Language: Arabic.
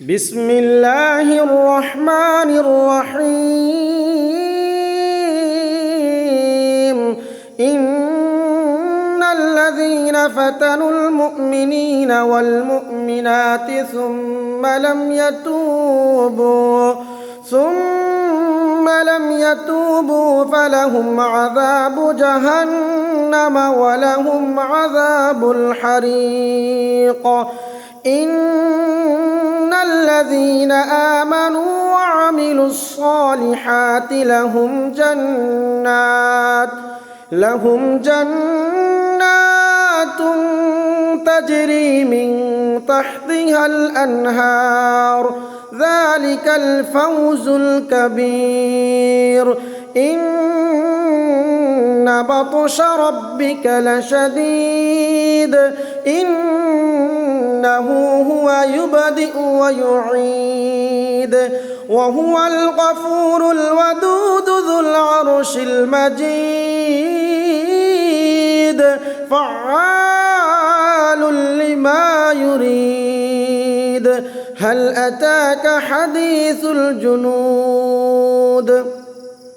بسم الله الرحمن الرحيم إن الذين فتنوا المؤمنين والمؤمنات ثم لم يتوبوا ثم لم يتوبوا فلهم عذاب جهنم ولهم عذاب الحريق إن الذين آمنوا وعملوا الصالحات لهم جنات لهم جنات تجري من تحتها الأنهار. ذلك الفوز الكبير. إن بطش ربك لشديد. إنه هو يبدئ ويعيد وهو الغفور الودود ذو العرش المجيد فعال لما يريد. هل أتاك حديث الجنود؟